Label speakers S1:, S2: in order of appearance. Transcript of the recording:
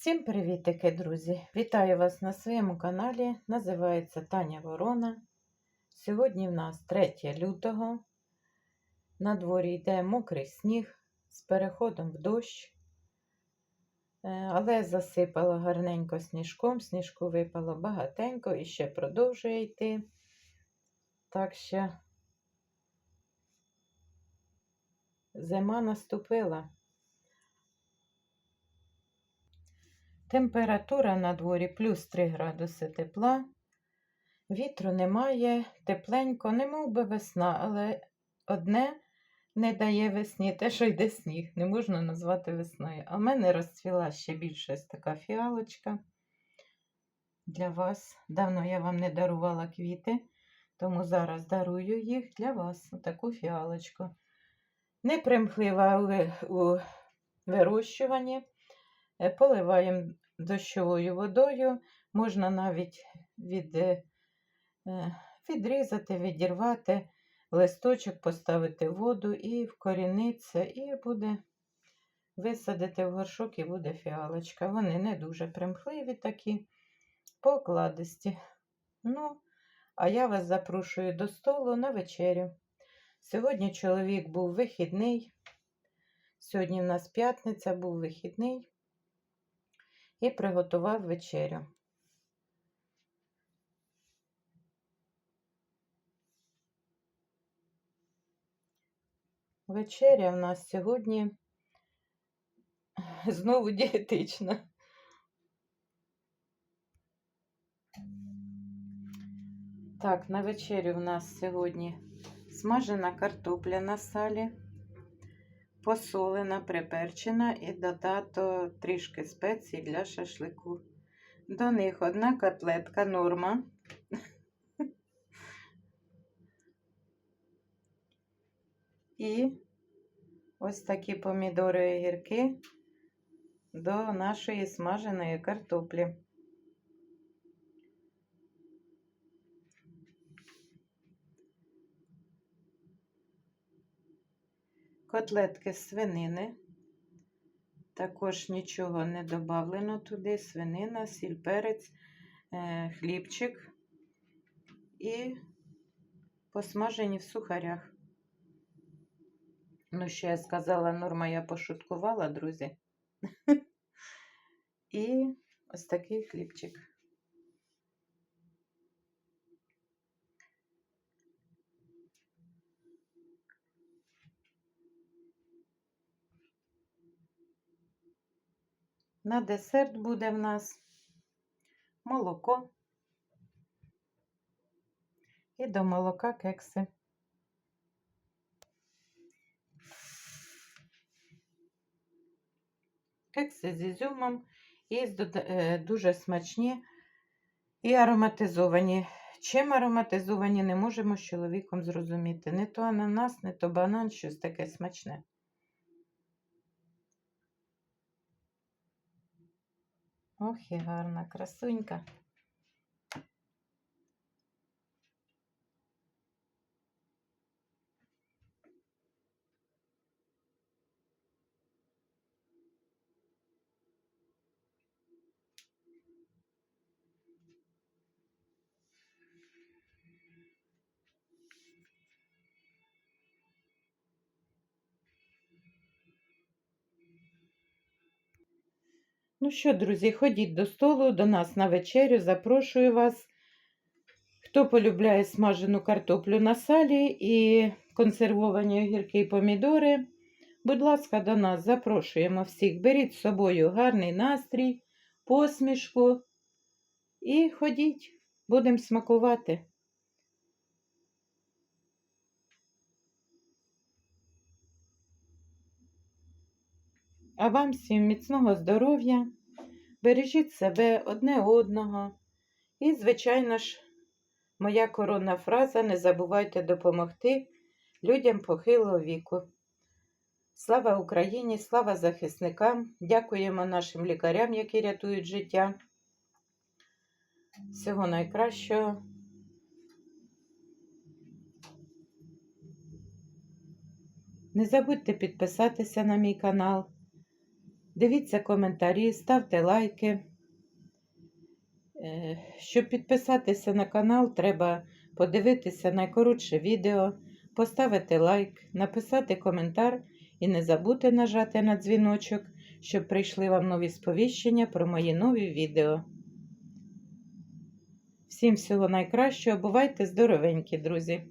S1: Всім привітики, друзі! Вітаю вас на своєму каналі. Називається Таня Ворона. Сьогодні в нас 3 лютого. На дворі йде мокрий сніг з переходом в дощ. Е, Але засипало гарненько сніжком, сніжку випало багатенько і ще продовжує йти. Так що зима наступила. Температура на дворі плюс 3 градуси тепла. Вітру немає, тепленько, не мов би весна, але одне не дає весні, те, що йде сніг, не можна назвати весною. А в мене розцвіла ще більше ось така фіалочка для вас. Давно я вам не дарувала квіти, тому зараз дарую їх для вас, таку фіалочку. Непримхлива у, вирощуванні. Е, Поливаємо дощовою водою, можна навіть від, е, відрізати, відірвати листочок, поставити воду і вкоріниться, і буде висадити в горшок і буде фіалочка. Вони не дуже примхливі такі, покладисті. Ну, а я вас запрошую до столу на вечерю. Сьогодні чоловік був вихідний. Сьогодні в нас п'ятниця, був вихідний і приготував вечерю. Вечеря в нас сьогодні знову дієтична. Так, на вечерю в нас сьогодні смажена картопля на салі посолена, приперчена і додато трішки спецій для шашлику. До них одна котлетка норма. І ось такі помідори і огірки до нашої смаженої картоплі. Котлетки свинини. Також нічого не додавлено туди. Свинина, сіль, перець, е, хлібчик і посмажені в сухарях. Ну, що я сказала, норма я пошуткувала, друзі. І ось такий хлібчик. На десерт буде в нас молоко і до молока кекси. Кекси з ізюмом і е, дуже смачні і ароматизовані. Чим ароматизовані, не можемо з чоловіком зрозуміти. Не то ананас, не то банан, щось таке смачне. Ох, і гарна красунька. Ну що, друзі, ходіть до столу, до нас на вечерю, запрошую вас. Хто полюбляє смажену картоплю на салі і консервовані огірки і помідори, будь ласка, до нас запрошуємо всіх. Беріть з собою гарний настрій, посмішку і ходіть, будемо смакувати. А вам всім міцного здоров'я, бережіть себе одне одного. І, звичайно ж, моя коронна фраза не забувайте допомогти людям похилого віку. Слава Україні, слава захисникам! Дякуємо нашим лікарям, які рятують життя. Всього найкращого. Не забудьте підписатися на мій канал. Дивіться коментарі, ставте лайки. Е, Щоб підписатися на канал, треба подивитися найкоротше відео, поставити лайк, написати коментар і не забути нажати на дзвіночок, щоб прийшли вам нові сповіщення про мої нові відео. Всім всього найкращого, бувайте здоровенькі, друзі!